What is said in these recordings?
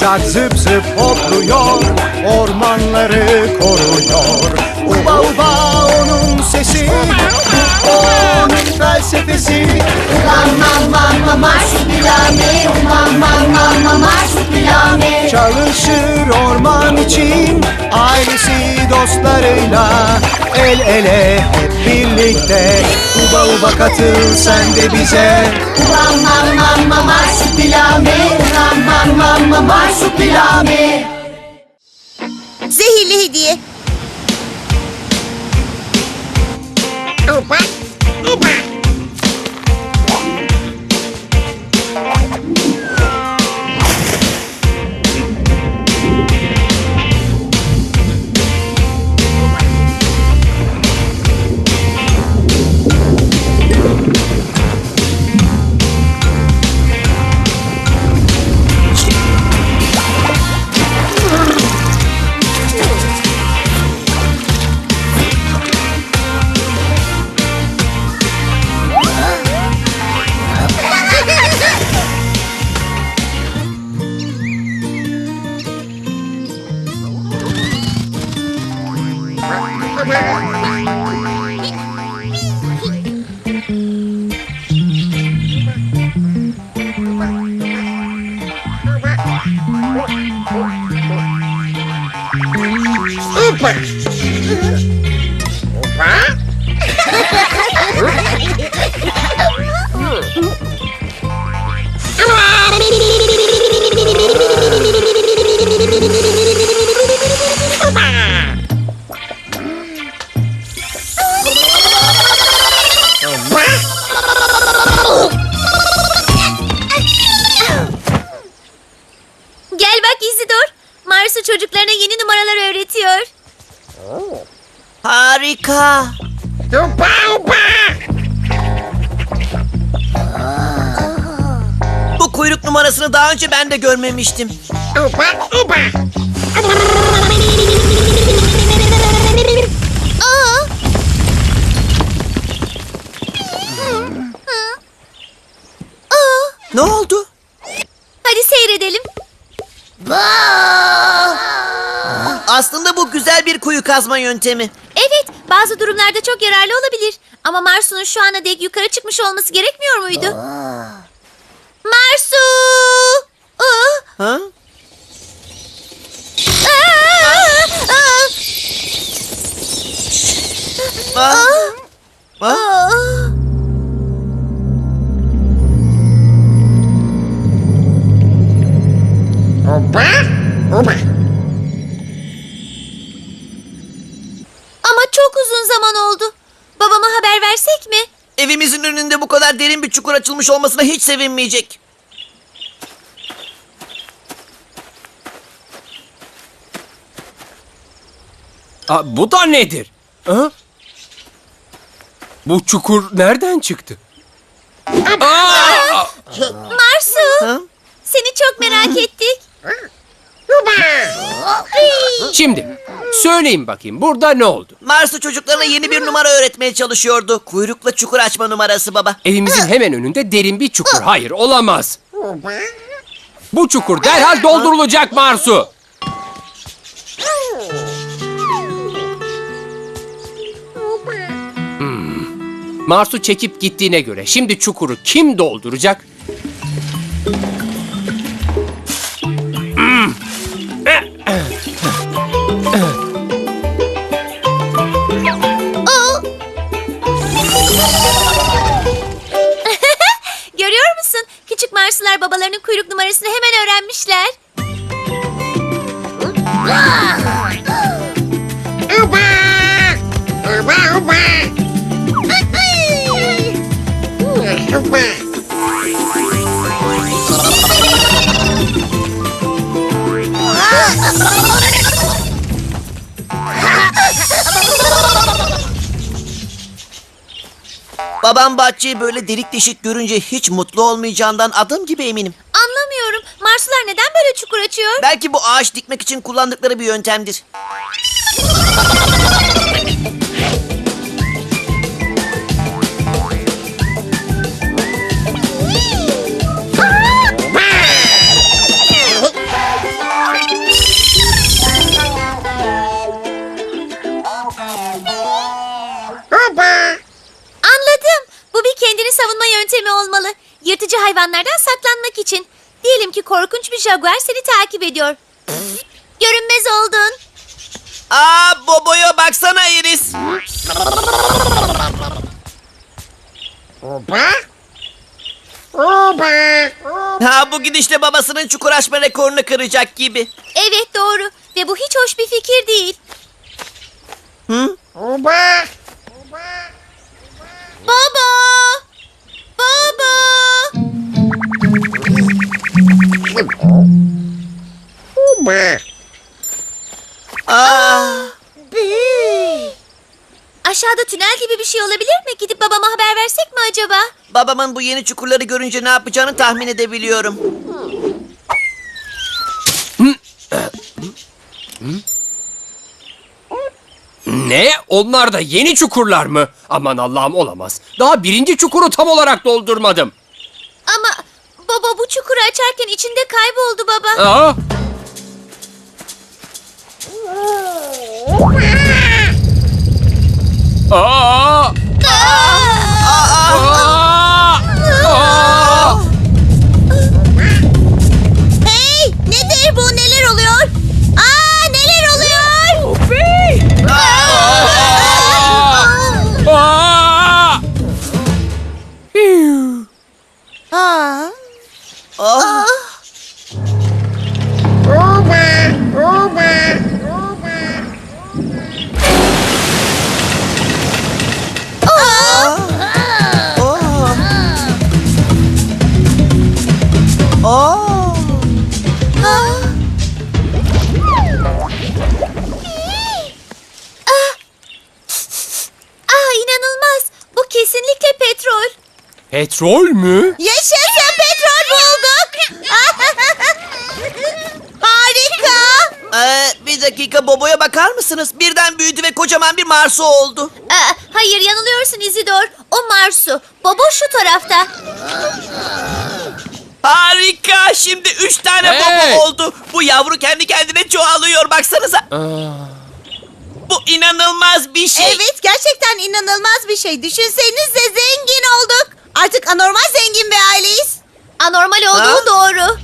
zak zıp zıp hopluyor Ormanları koruyor. Uba uba onun sesi onun felsefesi Ulan man man man marsupilami Ulan man man Çalışır orman için Ailesi dostlarıyla El ele hep birlikte Uba uba katıl sen de bize Ulan man man man marsupilami Ulan man man man marsupilami Zehirli hediye. Tupac, Tupac. Numarasını daha önce ben de görmemiştim. Aa! Aa! Ne oldu? Hadi seyredelim. Aslında bu güzel bir kuyu kazma yöntemi. Evet, bazı durumlarda çok yararlı olabilir. Ama Marsu'nun şu ana dek yukarı çıkmış olması gerekmiyor muydu? Marsu! Aa! Ha? Aa! Aa! Ha? Ha? Aa! Açılmış olmasına hiç sevinmeyecek. Aa, bu da nedir? Ha? Bu çukur nereden çıktı? Aa! Marsu! Ha? Seni çok merak ettik. Şimdi söyleyin bakayım burada ne oldu? Marsu çocuklarına yeni bir numara öğretmeye çalışıyordu. Kuyrukla çukur açma numarası baba. Evimizin hemen önünde derin bir çukur. Hayır olamaz. Bu çukur derhal doldurulacak Marsu. Hmm. Marsu çekip gittiğine göre şimdi çukuru kim dolduracak? Marsular babalarının kuyruk numarasını hemen öğrenmişler. Babam bahçeyi böyle delik deşik görünce hiç mutlu olmayacağından adım gibi eminim. Anlamıyorum. Marsular neden böyle çukur açıyor? Belki bu ağaç dikmek için kullandıkları bir yöntemdir. Yöntemi olmalı. Yırtıcı hayvanlardan saklanmak için. Diyelim ki korkunç bir jaguar seni takip ediyor. Görünmez oldun. Aa Bobo'ya baksana Iris. Ha bu gidişle babasının çukur açma rekorunu kıracak gibi. Evet doğru. Ve bu hiç hoş bir fikir değil. Baba! Baba! Aa, Aşağıda tünel gibi bir şey olabilir mi? Gidip babama haber versek mi acaba? babamın bu yeni çukurları görünce ne yapacağını tahmin edebiliyorum. Ne? Onlar da yeni çukurlar mı? Aman Allah'ım olamaz. Daha birinci çukuru tam olarak doldurmadım. Ama baba bu çukuru açarken içinde kayboldu baba. Aa! Aa! Aa! Petrol mü? Yaşasın petrol bulduk. Harika. Ee, bir dakika Bobo'ya bakar mısınız? Birden büyüdü ve kocaman bir Marsu oldu. Aa, hayır yanılıyorsun Izidor. O Marsu. Baba şu tarafta. Harika! Şimdi üç tane Hey! Bobo oldu. Bu yavru kendi kendine çoğalıyor baksanıza. Bu inanılmaz bir şey. Evet gerçekten inanılmaz bir şey. Düşünsenize zengin olduk. Artık anormal zengin bir aileyiz. Anormal olduğu Ha? doğru.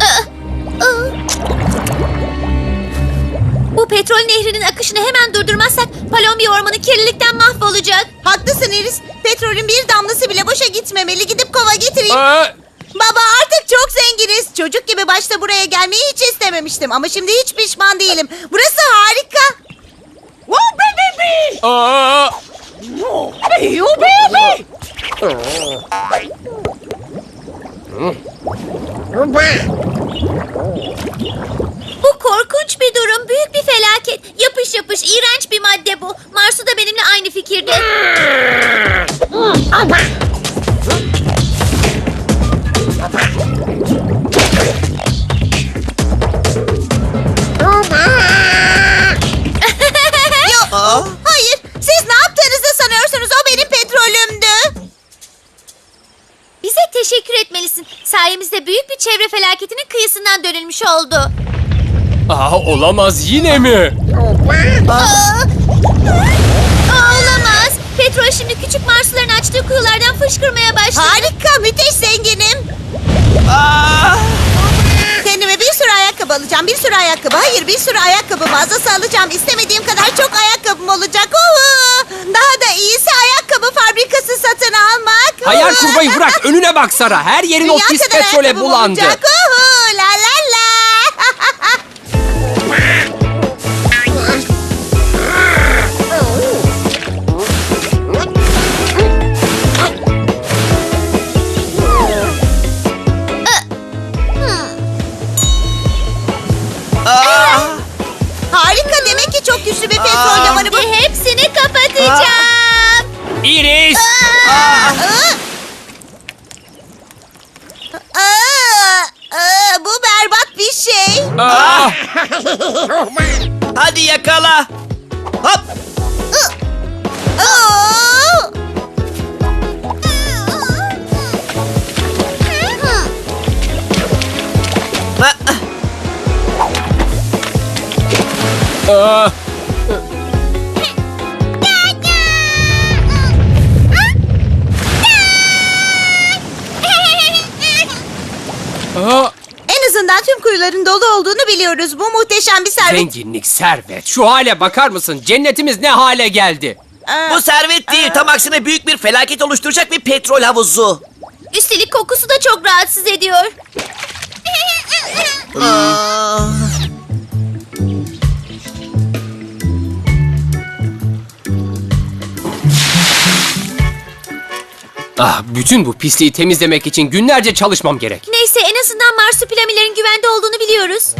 Aa, aa. Bu petrol nehrinin akışını hemen durdurmazsak Palombi ormanı kirlilikten mahvolacak. Haklısın Iris. Petrolün bir damlası bile boşa gitmemeli. Gidip kova getireyim. Aa! Baba artık çok zenginiz. Çocuk gibi başta buraya gelmeyi hiç istememiştim. Ama şimdi hiç pişman değilim. Burası harika. Aa! You baby. Bu korkunç bir durum, büyük bir felaket. Yapış yapış, iğrenç bir madde bu. Marsu da benimle aynı fikirde. Teşekkür etmelisin. Sayemizde büyük bir çevre felaketinin kıyısından dönülmüş oldu. Aa, olamaz yine mi? Aa! Aa, olamaz. Petrol şimdi küçük Marsuların açtığı kuyulardan fışkırmaya başladı. Harika, müthiş zenginim. Aa. Kendime bir sürü ayakkabı alacağım. Bir sürü ayakkabı. Hayır bir sürü ayakkabı mağazası alacağım. İstediğim kadar çok ayakkabım olacak. Uhu! Daha da iyisi ayakkabı fabrikası satın almak. Hayal kurmayı bırak önüne bak Sara. Her yerin o pis petrole bulandı. Olacak. Aa. bu. Ve hepsini kapatacağım. Iris! Aa, aa, bu berbat bir şey. Aa! Hadi yakala. Hop. Aa! Ha, Aa! Kuyuların dolu olduğunu biliyoruz. Bu muhteşem bir servet. Zenginlik, servet. Şu hale bakar mısın? Cennetimiz ne hale geldi? Aa, Bu servet değil tam aksine büyük bir felaket oluşturacak bir petrol havuzu. Üstelik kokusu da çok rahatsız ediyor. Ah, bütün bu pisliği temizlemek için günlerce çalışmam gerek. Neyse en azından marsupilamilerin güvende olduğunu biliyoruz.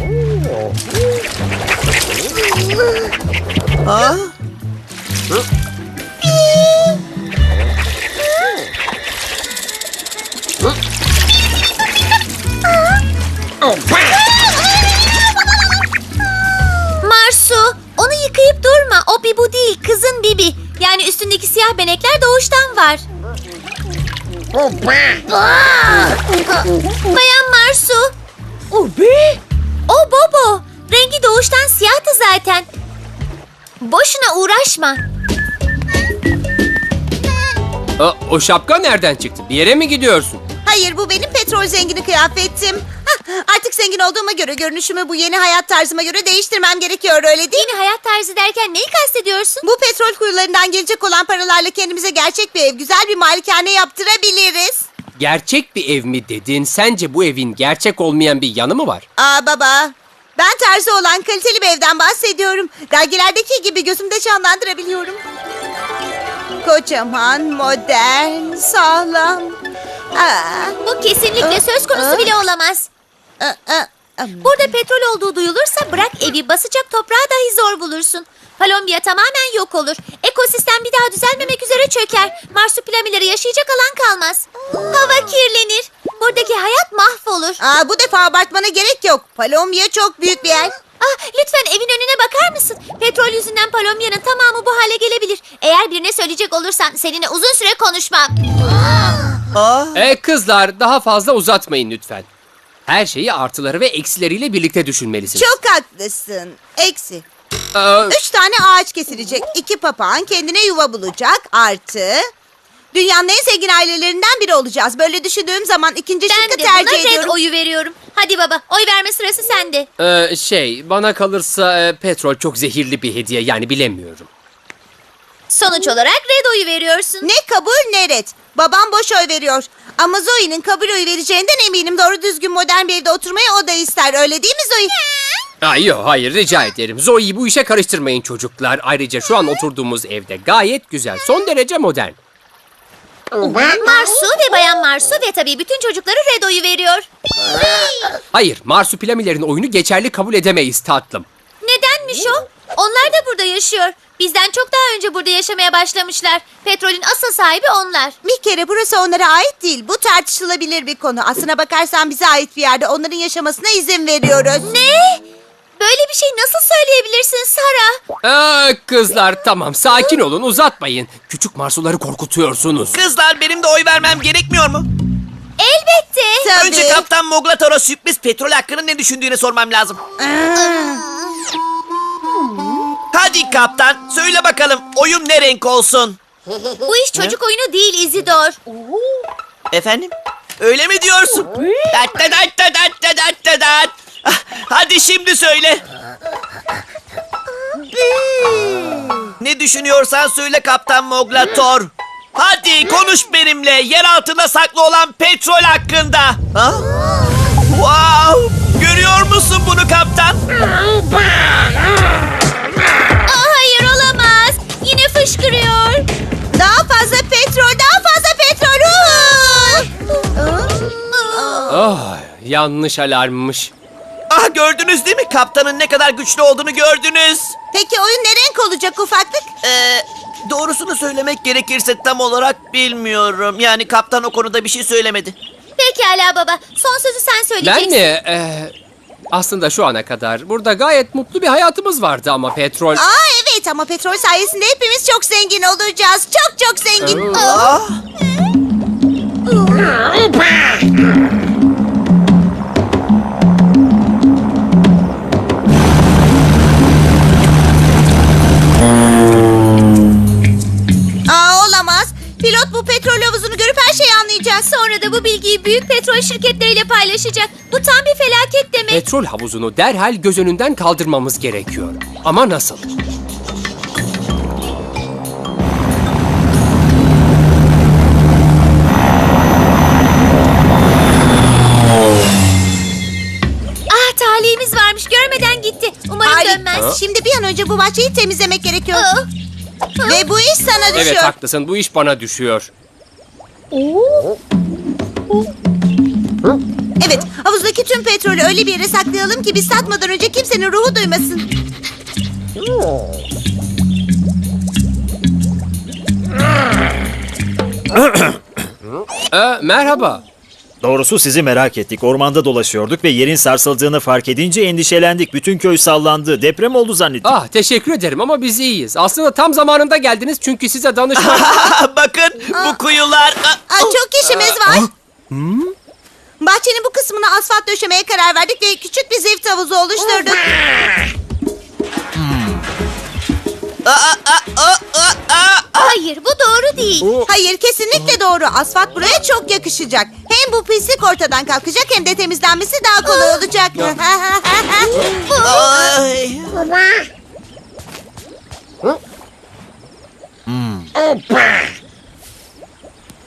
Marsu, onu yıkayıp durma. O Bibu değil, kızın Bibi. Yani üstündeki siyah benekler doğuştan var. Bayan Marsu. O be? O Bobo. Rengi doğuştan siyahtı zaten. Boşuna uğraşma. Aa, o şapka nereden çıktı? Bir yere mi gidiyorsun? Hayır bu benim petrol zengini kıyafetim. Artık zengin olduğuma göre görünüşümü bu yeni hayat tarzıma göre değiştirmem gerekiyor öyle değil mi? Yeni hayat tarzı derken neyi kastediyorsun? Bu petrol kuyularından gelecek olan paralarla kendimize gerçek bir ev, güzel bir malikane yaptırabiliriz. Gerçek bir ev mi dedin? Sence bu evin gerçek olmayan bir yanı mı var? Aa baba, ben tarzı olan kaliteli bir evden bahsediyorum. Dergilerdeki gibi gözümde canlandırabiliyorum. Kocaman, modern, sağlam. Aa, Bu kesinlikle söz konusu bile olamaz. Aa, aa, aa. Burada petrol olduğu duyulursa bırak evi basacak toprağı dahi zor bulursun. Palombiya tamamen yok olur. Ekosistem bir daha düzelmemek üzere çöker. Marsupilamileri yaşayacak alan kalmaz. Hava kirlenir. Buradaki hayat mahvolur. Aa, bu defa abartmana gerek yok. Palomya çok büyük bir yer. Ah, lütfen evin önüne bakar mısın? Petrol yüzünden Palomya'nın tamamı bu hale gelebilir. Eğer birine söyleyecek olursan seninle uzun süre konuşmam. Aa, E kızlar daha fazla uzatmayın lütfen. Her şeyi artıları ve eksileriyle birlikte düşünmelisiniz. Çok haklısın. Eksi. Aa, Üç tane ağaç kesilecek. İki papağan kendine yuva bulacak. Artı... Dünyanın en zengin ailelerinden biri olacağız. Böyle düşündüğüm zaman ikinci Ben şıkkı de buna tercih red ediyorum. oyu veriyorum. Hadi baba, oy verme sırası sende. e, şey bana kalırsa e, petrol çok zehirli bir hediye yani bilemiyorum. Sonuç olarak red oyu veriyorsun. Ne kabul ne red. Babam boş oy veriyor. Ama Zoe'nin kabul oyu vereceğinden eminim. Doğru düzgün modern bir evde oturmayı o da ister. Öyle değil mi Zoe? Ay yok hayır rica ederim. Zoe'yi bu işe karıştırmayın çocuklar. Ayrıca şu an oturduğumuz evde gayet güzel. Son derece modern. Marsu ve Bayan Marsu ve tabii bütün çocukları red oyu veriyor. Hayır marsupilamilerin oyunu geçerli kabul edemeyiz tatlım. Nedenmiş o? Onlar da burada yaşıyor. Bizden çok daha önce burada yaşamaya başlamışlar. Petrolün asıl sahibi onlar. Bir kere burası onlara ait değil. Bu tartışılabilir bir konu. Aslına bakarsan bize ait bir yerde onların yaşamasına izin veriyoruz. Ne? Böyle bir şey nasıl söyleyebilirsin Sara? Aa, kızlar tamam sakin olun uzatmayın. Küçük marsuları korkutuyorsunuz. kızlar benim de oy vermem gerekmiyor mu? Elbette. Tabii. Önce Kaptan Moglator'a sürpriz petrol hakkında ne düşündüğünü sormam lazım. Hadi kaptan söyle bakalım oyun ne renk olsun? Bu iş çocuk oyunu değil İzidor. Efendim? Öyle mi diyorsun? Dert de dert de dert Hadi şimdi söyle. Ne düşünüyorsan söyle Kaptan Moglator. Hadi konuş benimle yer altında saklı olan petrol hakkında. Ha? Wow! Görüyor musun bunu kaptan? Fışkırıyor. Daha fazla petrol, daha fazla petrol. Ah, yanlış alarmmış. Ah gördünüz değil mi? Kaptanın ne kadar güçlü olduğunu gördünüz. Peki oyun ne renk olacak ufaklık? Ee, doğrusunu söylemek gerekirse tam olarak bilmiyorum. Yani kaptan o konuda bir şey söylemedi. Pekala baba. Son sözü sen Ben söyleyeceksin. mi? Ee, aslında şu ana kadar burada gayet mutlu bir hayatımız vardı ama petrol... Aa evet ama petrol sayesinde hepimiz çok zengin olacağız. Çok çok zengin. Ah! Aa olamaz. Pilot bu petrol oynayacağız. Sonra da bu bilgiyi büyük petrol şirketleriyle paylaşacak. Bu tam bir felaket demek. Petrol havuzunu derhal göz önünden kaldırmamız gerekiyor. Ama nasıl? ah talihimiz varmış görmeden gitti. Umarım Harika. dönmez. Şimdi bir an önce bu bahçeyi temizlemek gerekiyor. Aa, Ve bu iş sana düşüyor. Evet haklısın bu iş bana düşüyor. Evet, havuzdaki tüm petrolü öyle bir yere saklayalım ki biz satmadan önce kimsenin ruhu duymasın. Ee, merhaba. Doğrusu sizi merak ettik. Ormanda dolaşıyorduk ve yerin sarsıldığını fark edince endişelendik. Bütün köy sallandı. Deprem oldu zannettik. Ah teşekkür ederim ama biz iyiyiz. Aslında tam zamanında geldiniz çünkü size danışmak... Bakın bu kuyular. Aa, çok işimiz var. Bahçenin bu kısmına asfalt döşemeye karar verdik ve küçük bir zift havuzu oluşturduk. hayır bu doğru değil. Hayır, kesinlikle doğru. Asfalt buraya çok yakışacak. Hem bu pislik ortadan kalkacak hem de temizlenmesi daha kolay olacak. Ay.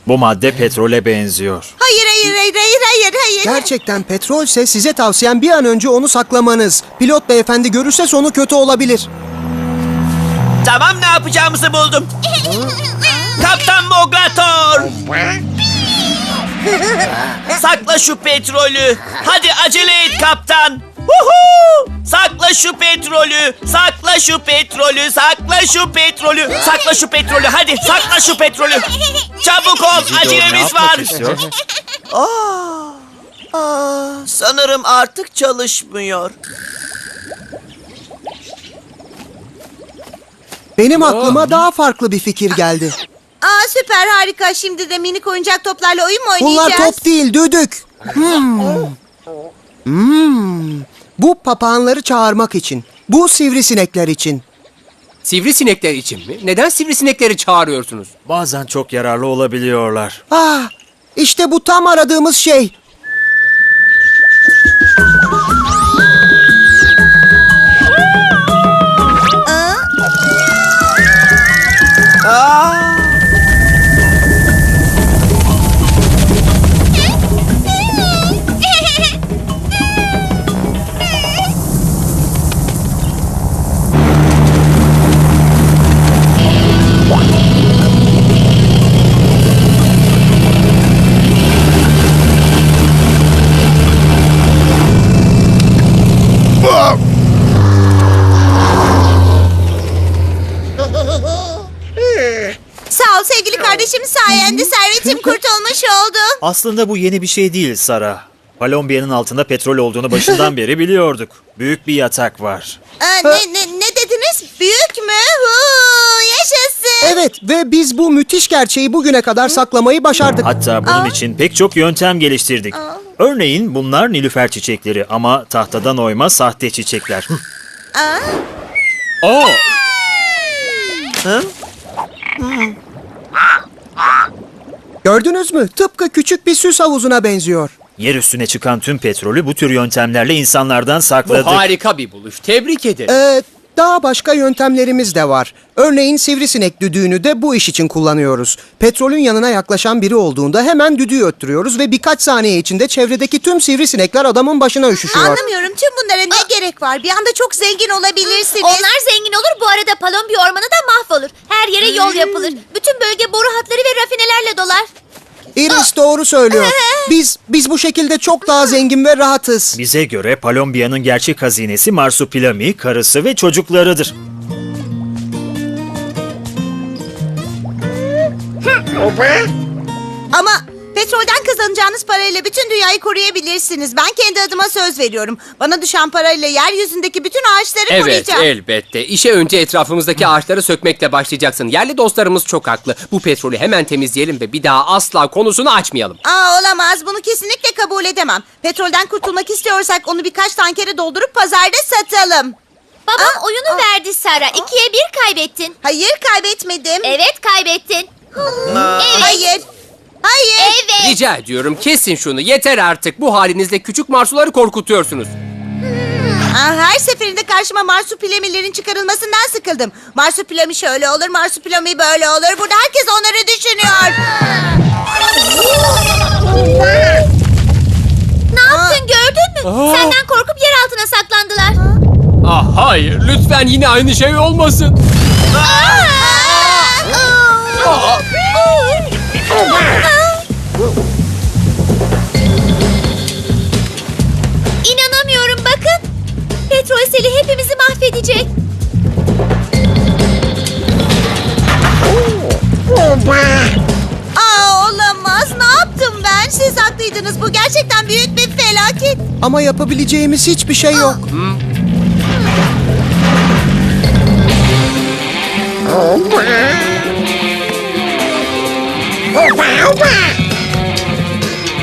Bu madde petrole benziyor. hayır, hayır, hayır, hayır, hayır, hayır. Gerçekten petrolse size tavsiyem bir an önce onu saklamanız. Pilot beyefendi görürse sonu kötü olabilir. Tamam ne yapacağımızı buldum. Kaptan Mogrator. Sakla şu petrolü. Hadi acele et kaptan. Huhu! Sakla şu petrolü. Sakla şu petrolü. Sakla şu petrolü. Sakla şu petrolü. Hadi sakla şu petrolü. Çabuk ol. Acelemiz var. istiyor? Aa, sanırım artık çalışmıyor. Benim aklıma daha farklı bir fikir geldi. Aa süper harika. Şimdi de minik oyuncak toplarla oyun mu Bunlar oynayacağız? top değil, düdük. Hmm. Hmm. Bu papağanları çağırmak için. Bu sivrisinekler için. Sivrisinekler için mi? Neden sivrisinekleri çağırıyorsunuz? Bazen çok yararlı olabiliyorlar. Ah, işte bu tam aradığımız şey. Ol sevgili kardeşim sayende servetim kurtulmuş oldu. Aslında bu yeni bir şey değil Sara. Palombiyanın altında petrol olduğunu başından beri biliyorduk. Büyük bir yatak var. Aa, ne, ne, ne dediniz? Büyük mü? Huu, yaşasın. Evet ve biz bu müthiş gerçeği bugüne kadar saklamayı başardık. Hatta bunun için pek çok yöntem geliştirdik. Örneğin bunlar nilüfer çiçekleri ama tahtadan oyma sahte çiçekler. Aa, Oo, Gördünüz mü? Tıpkı küçük bir süs havuzuna benziyor. Yer üstüne çıkan tüm petrolü bu tür yöntemlerle insanlardan bu sakladık. harika bir buluş. Tebrik ederim. Ee, daha başka yöntemlerimiz de var. Örneğin sivrisinek düdüğünü de bu iş için kullanıyoruz. Petrolün yanına yaklaşan biri olduğunda hemen düdüğü öttürüyoruz ve birkaç saniye içinde çevredeki tüm sivrisinekler adamın başına üşüşüyor. anlamıyorum tüm bunlara ne gerek var? Bir anda çok zengin olabilirsiniz. Onlar zengin olur bu arada Palombi ormanı da mahvolur. Her yere yol yapılır. Bütün bölge boru hatları ve rafinelerle dolar. Iris doğru söylüyor. Biz biz bu şekilde çok daha zengin ve rahatız. Bize göre Palombiya'nın gerçek hazinesi Marsupilami, karısı ve çocuklarıdır. Ama petrolden kazanacağınız parayla bütün dünyayı koruyabilirsiniz. Ben kendi adıma söz veriyorum. Bana düşen parayla yeryüzündeki bütün ağaçları Evet koruyacağım. elbette. İşe önce etrafımızdaki ağaçları sökmekle başlayacaksın. Yerli dostlarımız çok haklı. Bu petrolü hemen temizleyelim ve bir daha asla konusunu açmayalım. Aa olamaz. Bunu kesinlikle kabul edemem. Petrolden kurtulmak istiyorsak onu birkaç tankere doldurup pazarda satalım. Babam Aa, oyunu aa. verdi Sara. İkiye bir kaybettin. Hayır kaybetmedim. Evet kaybettin. Evet. Hayır. Hayır. Evet. Rica ediyorum kesin şunu. Yeter artık. Bu halinizle küçük marsuları korkutuyorsunuz. Aa, her seferinde karşıma marsupilamilerin çıkarılmasından sıkıldım. Marsupilami şöyle olur, marsupilami böyle olur. Burada herkes onları düşünüyor. Ne yaptın gördün mü? Senden korkup yer altına saklandılar. Ah hayır. Lütfen yine aynı şey olmasın. İnanamıyorum Ama yapabileceğimiz hiçbir şey yok.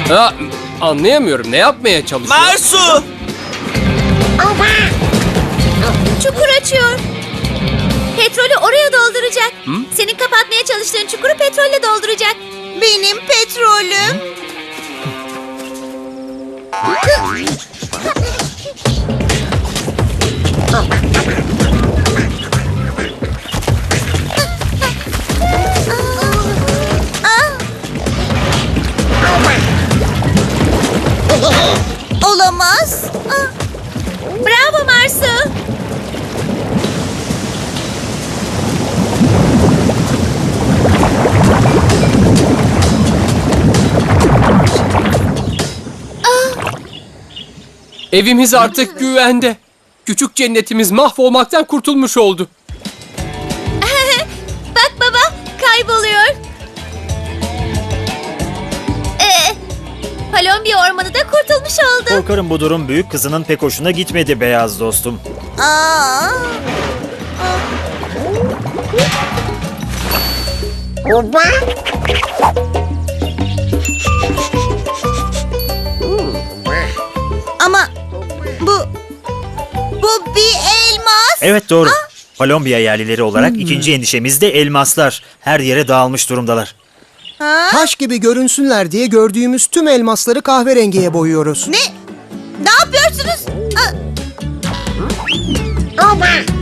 Ha, anlayamıyorum. Ne yapmaya çalışıyor? Marsu! Çukur açıyor. Petrolü oraya dolduracak. Senin kapatmaya çalıştığın çukuru petrolle dolduracak. Benim petrolüm. Olamaz. Bravo Marsu. Evimiz artık güvende. Küçük cennetimiz mahvolmaktan kurtulmuş oldu. Bak baba kayboluyor. Ee, Palombi ormanı da kurtulmuş oldu. Korkarım bu durum büyük kızının pek hoşuna gitmedi beyaz dostum. aa. Ama Evet doğru. Kolombiya yerlileri olarak ikinci endişemiz de elmaslar. Her yere dağılmış durumdalar. Ha? Taş gibi görünsünler diye gördüğümüz tüm elmasları kahverengiye boyuyoruz. Ne? Ne yapıyorsunuz? Aa. Hayır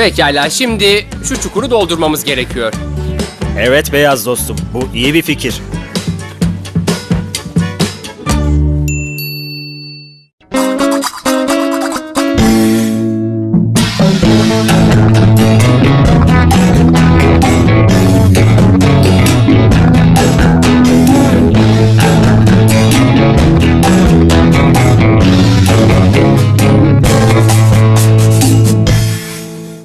Pekala şimdi şu çukuru doldurmamız gerekiyor. Evet beyaz dostum. Bu iyi bir fikir.